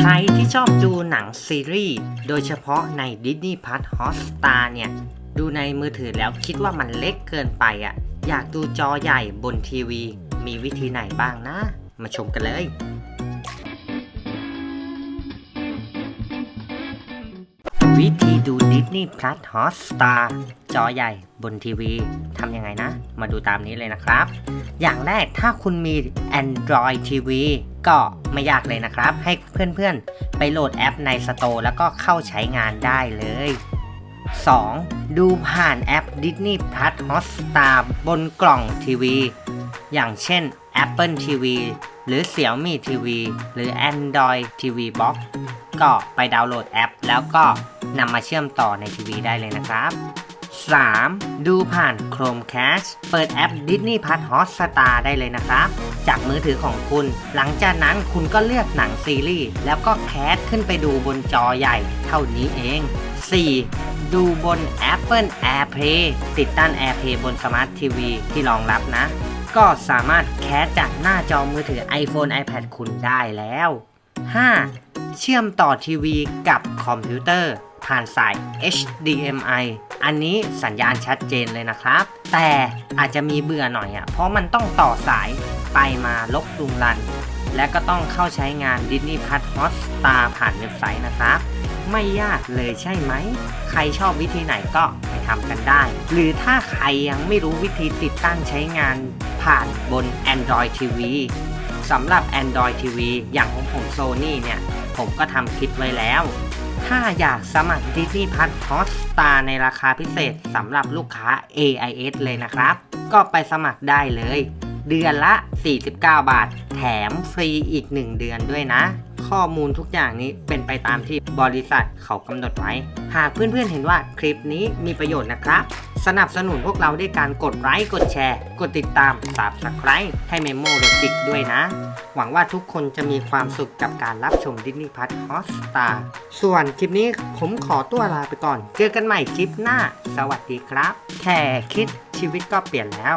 ใครที่ชอบดูหนังซีรีส์โดยเฉพาะใน Disney Plus Hotstar เนี่ย ดูในมือถือแล้วคิดว่ามันเล็กเกินไปอะ อยากดูจอใหญ่บนทีวี มีวิธีไหนบ้างนะ มาชมกันเลย วิธีดู Disney Plus Hotstar จอใหญ่บนทีวีทำยังไงนะ มาดูตามนี้เลยนะครับ อย่างแรกถ้าคุณมี Android TV ก็ไม่ยากเลยนะครับ ให้เพื่อนๆ ไปโหลดแอปใน Store แล้วก็เข้าใช้งานได้เลย 2. ดูผ่านแอป Disney Plus Hotstar บนกล่องทีวี อย่างเช่น Apple TV หรือ Xiaomi TV หรือ Android TV Box ก็ไปดาวน์โหลดแอป แล้วก็นำมาเชื่อมต่อในทีวีได้เลยนะครับ 3. ดูผ่าน Chromecast เปิดแอป Disney Plus Hotstar ได้เลยนะครับ จากมือถือของคุณ หลังจากนั้นคุณก็เลือกหนังซีรีส์แล้วก็แคสขึ้นไปดูบนจอใหญ่เท่านี้เอง 4. ดูบน Apple AirPlay ติดตั้ง AirPlay บน Smart TV ที่รองรับนะ ก็สามารถแคสจากหน้าจอมือถือ iPhone iPad คุณได้แล้ว 5. เชื่อมต่อทีวีกับคอมพิวเตอร์ ผ่านสาย HDMI อันนี้สัญญาณชัดเจนเลยนะครับ แต่อาจจะมีเบื่อหน่อยอะ่ะ เพราะมันต้องต่อสายไปมาลบลุงรัน และก็ต้องเข้าใช้งาน Disney Plus Hotstar ผ่านเว็บไซต์นะครับ ไม่ยากเลยใช่ไหม ใครชอบวิธีไหนก็ไปทำกันได้ หรือถ้าใครยังไม่รู้วิธีติดตั้งใช้งานผ่านบน Android TV สำหรับ Android TV อย่างของผม Sony เนี่ย ผมก็ทำคลิปไว้แล้ว ถ้าอยากสมัคร Disney Plus Hotstar ในราคาพิเศษสำหรับลูกค้า AIS เลยนะครับ ก็ไปสมัครได้เลย เดือนละ 49 บาท แถมฟรีอีก 1 เดือนด้วยนะ ข้อมูลทุกอย่างนี้เป็นไปตามที่บริษัทเขากำหนดไว้ หากเพื่อนๆเห็นว่าคลิปนี้มีประโยชน์นะครับ สนับสนุนพวกเราด้วยการกดไลค์กดแชร์ กดติดตาม Subscribe ให้ Memo รติกด้วยนะ หวังว่าทุกคนจะมีความสุขกับการรับชม Disney Plus Hotstar ส่วนคลิปนี้ผมขอตัวลาไปก่อน เจอกันใหม่คลิปหน้า สวัสดีครับ แค่คิดชีวิตก็เปลี่ยนแล้ว